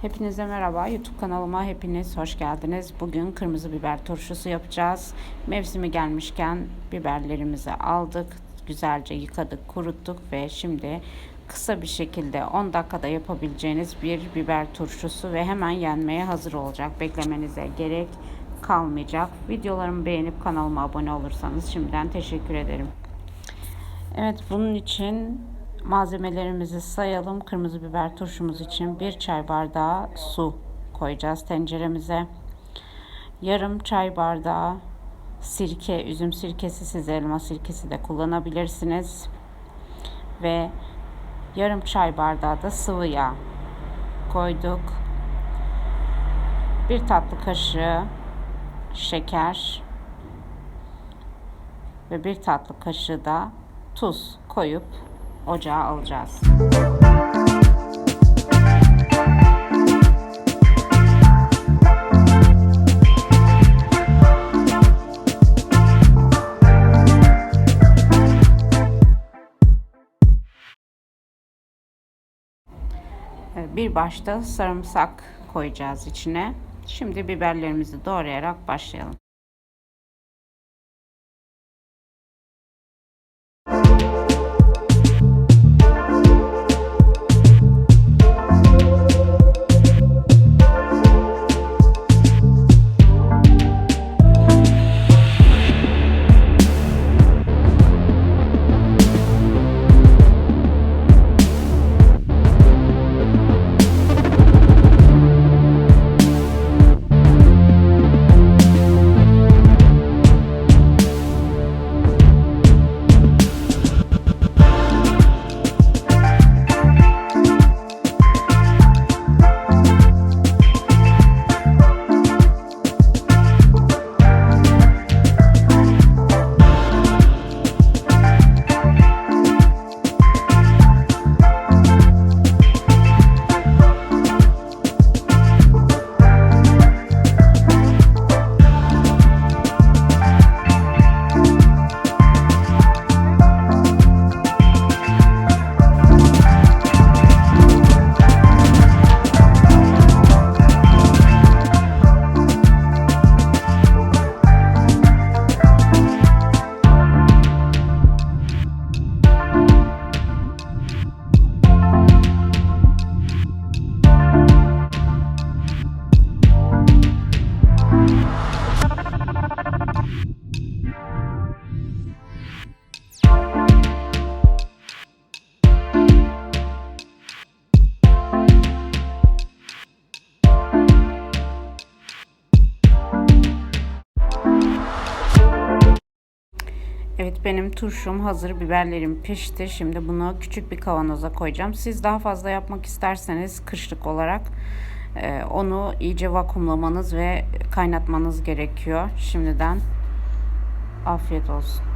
Hepinize merhaba. YouTube kanalıma hepiniz hoş geldiniz. Bugün kırmızı biber turşusu yapacağız. Mevsimi gelmişken biberlerimizi aldık. Güzelce yıkadık, kuruttuk ve şimdi kısa bir şekilde 10 dakikada yapabileceğiniz bir biber turşusu ve hemen yenmeye hazır olacak. Beklemenize gerek kalmayacak. Videolarımı beğenip kanalıma abone olursanız şimdiden teşekkür ederim. Evet bunun için malzemelerimizi sayalım. Kırmızı biber turşumuz için bir çay bardağı su koyacağız tenceremize. Yarım çay bardağı sirke, üzüm sirkesi, siz elma sirkesi de kullanabilirsiniz. Ve yarım çay bardağı da sıvı yağ koyduk. Bir tatlı kaşığı şeker ve bir tatlı kaşığı da tuz koyup ocağa alacağız. Bir başta sarımsak koyacağız içine. Şimdi biberlerimizi doğrayarak başlayalım. Benim turşum hazır. Biberlerim pişti. Şimdi bunu küçük bir kavanoza koyacağım. Siz daha fazla yapmak isterseniz kışlık olarak e, onu iyice vakumlamanız ve kaynatmanız gerekiyor. Şimdiden afiyet olsun.